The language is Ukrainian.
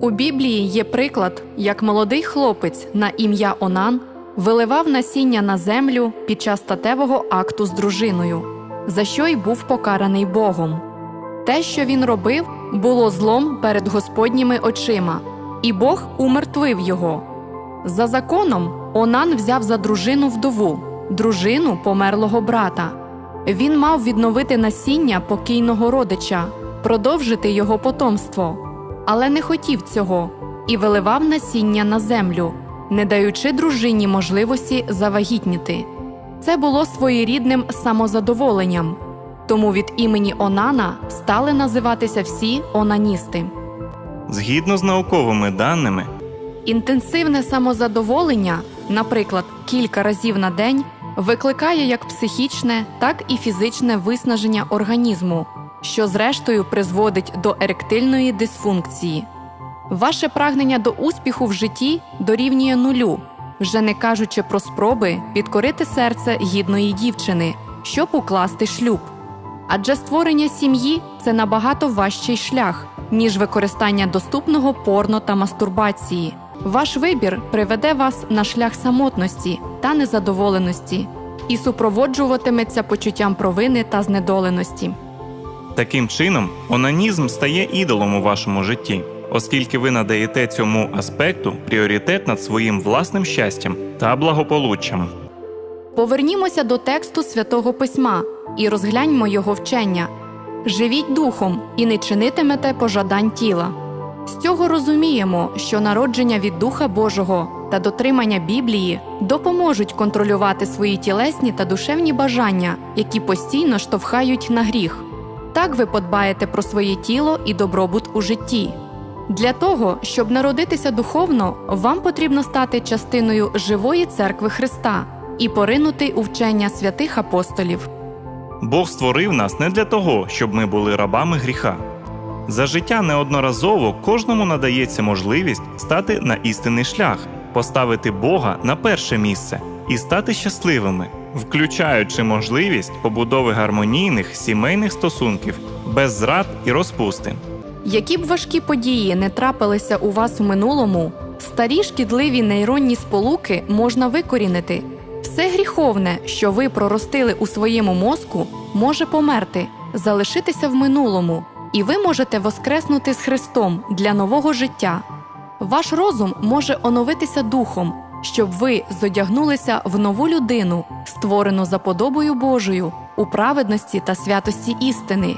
У Біблії є приклад, як молодий хлопець на ім'я Онан виливав насіння на землю під час статевого акту з дружиною, за що й був покараний Богом. Те, що він робив, було злом перед Господніми очима, і Бог умертвив його. За законом, Онан взяв за дружину вдову, дружину померлого брата. Він мав відновити насіння покійного родича, продовжити його потомство, але не хотів цього і виливав насіння на землю, не даючи дружині можливості завагітніти. Це було своєрідним самозадоволенням, тому від імені Онана стали називатися всі онаністи. Згідно з науковими даними, Інтенсивне самозадоволення, наприклад, кілька разів на день, викликає як психічне, так і фізичне виснаження організму, що зрештою призводить до еректильної дисфункції. Ваше прагнення до успіху в житті дорівнює нулю, вже не кажучи про спроби підкорити серце гідної дівчини, щоб укласти шлюб. Адже створення сім'ї це набагато важчий шлях, ніж використання доступного порно та мастурбації. Ваш вибір приведе вас на шлях самотності та незадоволеності і супроводжуватиметься почуттям провини та знедоленості. таким чином онанізм стає ідолом у вашому житті, оскільки ви надаєте цьому аспекту пріоритет над своїм власним щастям та благополуччям. Повернімося до тексту святого письма і розгляньмо його вчення. Живіть духом і не чинитимете пожадань тіла. З цього розуміємо, що народження від Духа Божого та дотримання Біблії допоможуть контролювати свої тілесні та душевні бажання, які постійно штовхають на гріх. Так ви подбаєте про своє тіло і добробут у житті. Для того, щоб народитися духовно, вам потрібно стати частиною живої церкви Христа і поринути у вчення святих апостолів. Бог створив нас не для того, щоб ми були рабами гріха. За життя неодноразово кожному надається можливість стати на істинний шлях, поставити Бога на перше місце і стати щасливими, включаючи можливість побудови гармонійних сімейних стосунків без зрад і розпусти. Які б важкі події не трапилися у вас в минулому, старі шкідливі нейронні сполуки можна викорінити. Все гріховне, що ви проростили у своєму мозку, може померти, залишитися в минулому, і ви можете воскреснути з Христом для нового життя. Ваш розум може оновитися духом, щоб ви зодягнулися в нову людину, створену за подобою Божою, у праведності та святості істини,